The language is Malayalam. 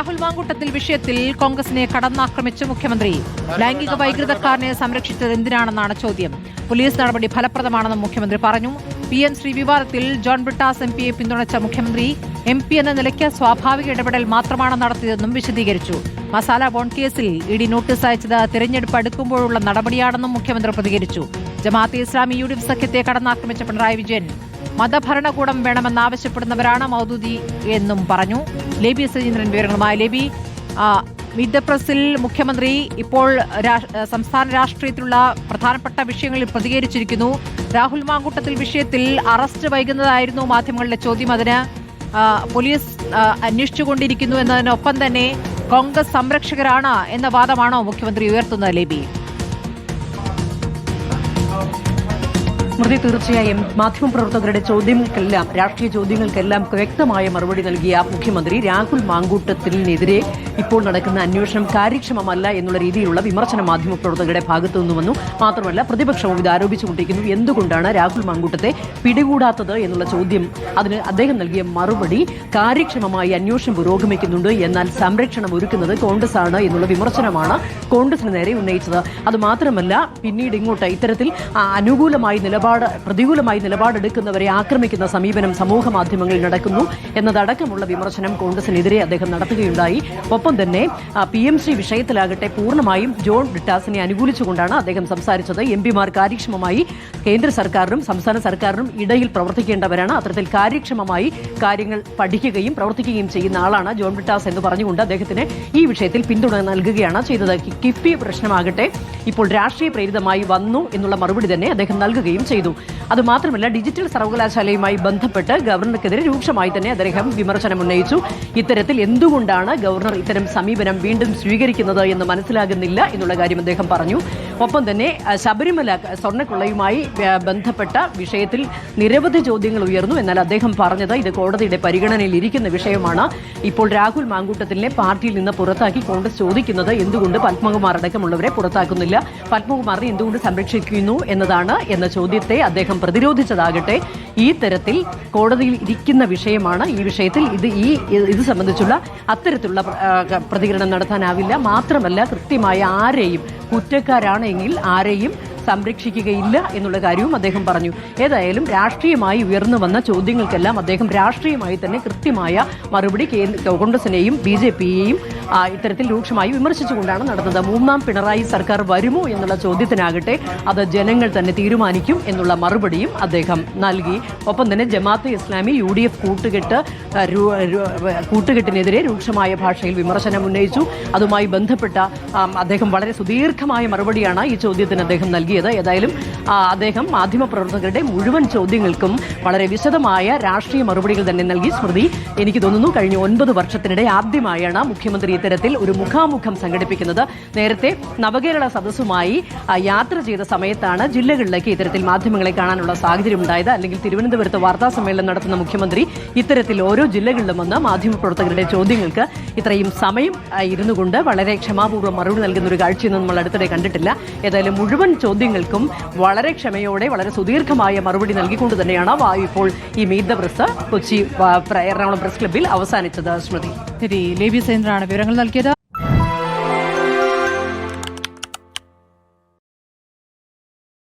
രാഹുൽ മാങ്കൂട്ടത്തിൽ വിഷയത്തിൽ കോൺഗ്രസിനെ കടന്നാക്രമിച്ച മുഖ്യമന്ത്രി. ലൈംഗിക വൈകൃതക്കാരനെ സംരക്ഷിച്ചത് എന്തിനാണെന്നാണ് ചോദ്യം. പോലീസ് നടപടി ഫലപ്രദമാണെന്നും മുഖ്യമന്ത്രി പറഞ്ഞു. പി എം ശ്രീ വിവാദത്തിൽ ജോൺ ബ്രിട്ടാസ് എം പിയെ പിന്തുണച്ച മുഖ്യമന്ത്രി എം പി എന്ന നിലയ്ക്ക് സ്വാഭാവിക ഇടപെടൽ മാത്രമാണ് നടത്തിയതെന്നും വിശദീകരിച്ചു. മസാല ബോൺ കേസിൽ ഇഡി നോട്ടീസ് അയച്ചത് തിരഞ്ഞെടുപ്പ് അടുക്കുമ്പോഴുള്ള നടപടിയാണെന്നും മുഖ്യമന്ത്രി പ്രതികരിച്ചു. Jamaat-e Islami U D F സഖ്യത്തെ കടന്നാക്രമിച്ച പിണറായി വിജയൻ മതഭരണകൂടം വേണമെന്നാവശ്യപ്പെടുന്നവരാണ് മൗദൂദി എന്നും പറഞ്ഞു. ലേബി സജീന്ദ്രൻ വിവരങ്ങളുമായി. ലേബി മീറ്റ് മുഖ്യമന്ത്രി ഇപ്പോൾ സംസ്ഥാന രാഷ്ട്രീയത്തിലുള്ള പ്രധാനപ്പെട്ട വിഷയങ്ങളിൽ പ്രതികരിച്ചിരിക്കുന്നു. രാഹുൽ മാങ്കൂട്ടത്തിൽ വിഷയത്തിൽ അറസ്റ്റ് വൈകുന്നതായിരുന്നു മാധ്യമങ്ങളുടെ ചോദ്യം. അതിന് പോലീസ് അന്വേഷിച്ചുകൊണ്ടിരിക്കുന്നു എന്നതിനൊപ്പം തന്നെ കോൺഗ്രസ് സംരക്ഷകരാണ് എന്ന വാദമാണോ മുഖ്യമന്ത്രി ഉയർത്തുന്നത് ലേബി? സ്മൃതി തീർച്ചയായും മാധ്യമപ്രവർത്തകരുടെ ചോദ്യങ്ങൾക്കെല്ലാം രാഷ്ട്രീയ ചോദ്യങ്ങൾക്കെല്ലാം വ്യക്തമായ മറുപടി നൽകിയ മുഖ്യമന്ത്രി രാഹുൽ മാങ്കൂട്ടത്തിനെതിരെ ഇപ്പോൾ നടക്കുന്ന അന്വേഷണം കാര്യക്ഷമമല്ല എന്നുള്ള രീതിയിലുള്ള വിമർശനം മാധ്യമപ്രവർത്തകരുടെ ഭാഗത്തു നിന്ന് വന്നു. മാത്രമല്ല പ്രതിപക്ഷവും ഇത് ആരോപിച്ചുകൊണ്ടിരിക്കുന്നു. എന്തുകൊണ്ടാണ് രാഹുൽ മാങ്കൂട്ടത്തെ പിടികൂടാത്തത് എന്നുള്ള ചോദ്യം അതിന് അദ്ദേഹം നൽകിയ മറുപടി കാര്യക്ഷമമായി അന്വേഷണം പുരോഗമിക്കുന്നുണ്ട് എന്നാൽ സംരക്ഷണം ഒരുക്കുന്നത് കോൺഗ്രസ് ആണ് എന്നുള്ള വിമർശനമാണ് കോൺഗ്രസിന് നേരെ ഉന്നയിച്ചത്. അത് മാത്രമല്ല പിന്നീട് ഇങ്ങോട്ട് ഇത്തരത്തിൽ അനുകൂലമായി നിലപാട് പ്രതികൂലമായി നിലപാടെടുക്കുന്നവരെ ആക്രമിക്കുന്ന സമീപനം സമൂഹ മാധ്യമങ്ങളിൽ നടക്കുന്നു എന്നതടക്കമുള്ള വിമർശനം കോൺഗ്രസിനെതിരെ അദ്ദേഹം നടത്തുകയുണ്ടായി. ഒപ്പം തന്നെ പി എം ശ്രീ വിഷയത്തിലാകട്ടെ പൂർണമായും ജോൺ ബ്രിട്ടാസിനെ അനുകൂലിച്ചുകൊണ്ടാണ് അദ്ദേഹം സംസാരിച്ചത്. എം പിമാർ കാര്യക്ഷമമായി കേന്ദ്ര സർക്കാരിനും സംസ്ഥാന സർക്കാരിനും ഇടയിൽ പ്രവർത്തിക്കേണ്ടവരാണ്. അത്തരത്തിൽ കാര്യക്ഷമമായി കാര്യങ്ങൾ പഠിക്കുകയും പ്രവർത്തിക്കുകയും ചെയ്യുന്ന ആളാണ് ജോൺ ബ്രിട്ടാസ് എന്ന് പറഞ്ഞുകൊണ്ട് അദ്ദേഹത്തിന് ഈ വിഷയത്തിൽ പിന്തുണ നൽകുകയാണ് ചെയ്തത്. കിഫ്ബി പ്രശ്നമാകട്ടെ ഇപ്പോൾ രാഷ്ട്രീയ പ്രേരിതമായി വന്നു എന്നുള്ള മറുപടി തന്നെ അദ്ദേഹം നൽകുകയും ചെയ്തു. അതുമാത്രമല്ല ഡിജിറ്റൽ സർവകലാശാലയുമായി ബന്ധപ്പെട്ട് ഗവർണർക്കെതിരെ രൂക്ഷമായി തന്നെ അദ്ദേഹം വിമർശനം ഉന്നയിച്ചു. ഇത്തരത്തിൽ എന്തുകൊണ്ടാണ് ഗവർണർ ഇത്തരം സമീപനം വീണ്ടും സ്വീകരിക്കുന്നത് എന്ന് മനസ്സിലാകുന്നില്ല എന്നുള്ള കാര്യം അദ്ദേഹം പറഞ്ഞു. ഒപ്പം തന്നെ ശബരിമല സ്വർണക്കൊള്ളയുമായി ബന്ധപ്പെട്ട വിഷയത്തിൽ നിരവധി ചോദ്യങ്ങൾ ഉയർന്നു. എന്നാൽ അദ്ദേഹം പറഞ്ഞത് ഇത് കോടതിയുടെ പരിഗണനയിൽ ഇരിക്കുന്ന വിഷയമാണ്. ഇപ്പോൾ രാഹുൽ മാങ്കൂട്ടത്തിനെ പാർട്ടിയിൽ നിന്ന് പുറത്താക്കി കോൺഗ്രസ് ചോദിക്കുന്നത് എന്തുകൊണ്ട് പത്മകുമാർ അടക്കമുള്ളവരെ പുറത്താക്കുന്നില്ല? പത്മകുമാറിനെ എന്തുകൊണ്ട് സംരക്ഷിക്കുന്നു എന്നതാണ് എന്ന ചോദ്യത്തെ അദ്ദേഹം പ്രതിരോധിച്ചതാകട്ടെ. ഈ തരത്തിൽ കോടതിയിൽ ഇരിക്കുന്ന വിഷയമാണ്. ഈ വിഷയത്തിൽ ഇത് ഈ ഇത് സംബന്ധിച്ചുള്ള അത്തരത്തിലുള്ള പ്രതികരണം നടത്താനാവില്ല. മാത്രമല്ല കൃത്യമായ ആരെയും കുറ്റക്കാരാണെങ്കിൽ ആരെയും സംരക്ഷിക്കുകയില്ല എന്നുള്ള കാര്യവും അദ്ദേഹം പറഞ്ഞു. ഏതായാലും രാഷ്ട്രീയമായി ഉയർന്നു വന്ന ചോദ്യങ്ങൾക്കെല്ലാം അദ്ദേഹം രാഷ്ട്രീയമായി തന്നെ കൃത്യമായ മറുപടി കോൺഗ്രസിനെയും ബി ജെ പിയെയും ഇത്തരത്തിൽ രൂക്ഷമായി വിമർശിച്ചുകൊണ്ടാണ് നടന്നത്. മൂന്നാം പിണറായി സർക്കാർ വരുമോ എന്നുള്ള ചോദ്യത്തിനാകട്ടെ അത് ജനങ്ങൾ തന്നെ തീരുമാനിക്കും എന്നുള്ള മറുപടിയും അദ്ദേഹം നൽകി. ഒപ്പം തന്നെ Jamaat Islami U D F കൂട്ടുകെട്ട് കൂട്ടുകെട്ടിനെതിരെ രൂക്ഷമായ ഭാഷയിൽ വിമർശനം ഉന്നയിച്ചു. അതുമായി ബന്ധപ്പെട്ട അദ്ദേഹം വളരെ സുദീർഘമായ മറുപടിയാണ് ഈ ചോദ്യത്തിന് അദ്ദേഹം നൽകിയത്. ഏതായാലും അദ്ദേഹം മാധ്യമപ്രവർത്തകരുടെ മുഴുവൻ ചോദ്യങ്ങൾക്കും വളരെ വിശദമായ രാഷ്ട്രീയ മറുപടികൾ തന്നെ നൽകി. സ്മൃതി എനിക്ക് തോന്നുന്നു കഴിഞ്ഞ ഒൻപത് വർഷത്തിനിടെ ആദ്യമായാണ് മുഖ്യമന്ത്രി ഇത്തരത്തിൽ ഒരു മുഖാമുഖം സംഘടിപ്പിക്കുന്നത്. നേരത്തെ നവകേരള സദസ്സുമായി യാത്ര ചെയ്ത സമയത്താണ് ജില്ലകളിലേക്ക് ഇത്തരത്തിൽ മാധ്യമങ്ങളെ കാണാനുള്ള സാഹചര്യം ഉണ്ടായത്. അല്ലെങ്കിൽ തിരുവനന്തപുരത്ത് വാർത്താ സമ്മേളനം നടത്തുന്ന മുഖ്യമന്ത്രി ഇത്തരത്തിൽ ഓരോ ജില്ലകളിലും വന്ന് മാധ്യമപ്രവർത്തകരുടെ ചോദ്യങ്ങൾക്ക് ഇത്രയും സമയം ഇരുന്നുകൊണ്ട് ഇരുന്നു കൊണ്ട് വളരെ ക്ഷമാപൂർവം മറുപടി നൽകുന്ന ഒരു കാഴ്ചയൊന്നും നമ്മൾ അടുത്തിടെ കണ്ടിട്ടില്ല. ഏതായാലും മുഴുവൻ ചോദ്യങ്ങൾക്കും വളരെ ക്ഷമയോടെ വളരെ സുദീർഘമായ മറുപടി നൽകിക്കൊണ്ട് തന്നെയാണ് വായു ഇപ്പോൾ ഈ meet the press Kochi Ernakulam press ക്ലബ്ബിൽ അവസാനിച്ചത്. സ്മൃതി. ശരി ലേബി സേന്ദ്രാണ് വിവരങ്ങൾ നൽകിയത്.